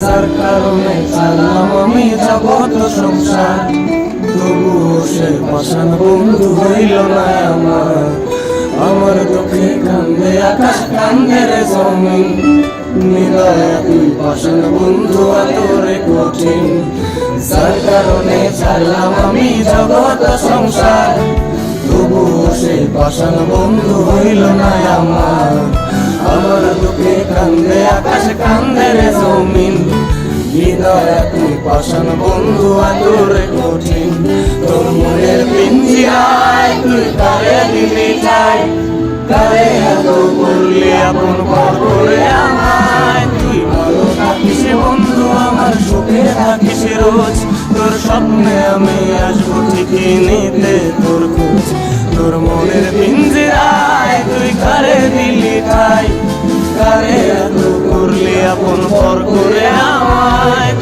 যার কারণে চালাম আমি জগত সংসার। তবুও সে পাশান বন্ধু হইল না আমার। আমার দুঃখে কান্দে, আকাশ কান্দে রে জমিন। নিদয় তুই পাশান বন্ধু আতরে কঠিন। যার কারণে চালাম আমি জগত সংসার। তবুও সে পাশান বন্ধু হইল না আমার। আমার দুঃখে কান্দে, আকাশ কান্দে রে জমিন। হৃদয় তুই পাশান বন্ধু আদরে কঠিন। তোর মনের তুই চাই? কারে এত আপন আমায়? তুই ভালো থাকিস বন্ধু, আমার সুখে থাকিস রোজ। তোর স্বপ্নে আমি আসব নিতে তোর খোঁজ। তোর মনের পিঞ্জিরায় তুই কারে দিলি ঠাই? কারে এত করলি আপন পর করে